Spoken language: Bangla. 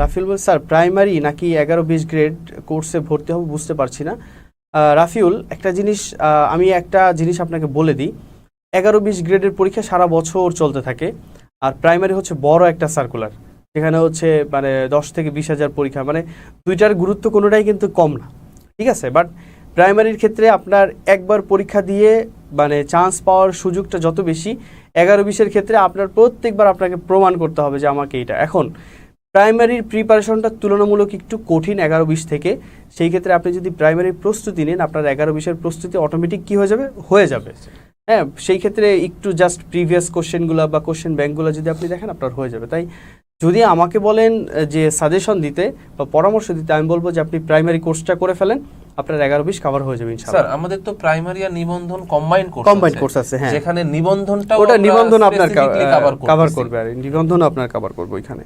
রাফিউল বল স্যার, প্রাইমারি নাকি এগারো বিশ গ্রেড কোর্সে ভর্তি হব বুঝতে পারছি না। রাফিউল, একটা জিনিস আমি একটা জিনিস আপনাকে বলে দিই। এগারো বিশ গ্রেডের পরীক্ষা সারা বছর চলতে থাকে, আর প্রাইমারি হচ্ছে বড় একটা সার্কুলার যেখানে হচ্ছে মানে দশ থেকে বিশ হাজার পরীক্ষা মানে দুইটার গুরুত্ব কোনোটাই কিন্তু কম না। ঠিক আছে? বাট প্রাইমারির ক্ষেত্রে আপনার একবার পরীক্ষা দিয়ে মানে চান্স পাওয়ার সুযোগটা যত বেশি, এগারো বিশের ক্ষেত্রে আপনার প্রত্যেকবার আপনাকে প্রমাণ করতে হবে যে আমাকে এইটা এখন প্রাইমারির প্রিপারেশনটা তুলনামূলক একটু কঠিন এগারো বিশ থেকে। সেই ক্ষেত্রে আপনি যদি প্রাইমারির প্রস্তুতি নেন আপনার এগারো বিশের প্রস্তুতি অটোমেটিক কি হয়ে যাবে? হয়ে যাবে। হ্যাঁ সেই ক্ষেত্রে একটু জাস্ট প্রিভিয়াস কোশ্চেনগুলো বা কোশ্চেন ব্যাংকগুলো যদি আপনি দেখেন আপনার হয়ে যাবে। তাই যদি আমাকে বলেন যে সাজেশন দিতে বা পরামর্শ দিতে আমি বলব যে আপনি প্রাইমারি কোর্সটা করে ফেলেন আপনার এগারো বিশ কভার হয়ে যাবে স্যার আমাদের তো প্রাইমারি আর নিবন্ধন কম্বাইন কোর্স কম্বাইন্ড কোর্স আছে হ্যাঁ। যেখানে নিবন্ধনটা ওটা নিবন্ধন আপনার কভার করবে। আর নিবন্ধন আপনার কভার করবে ওইখানে।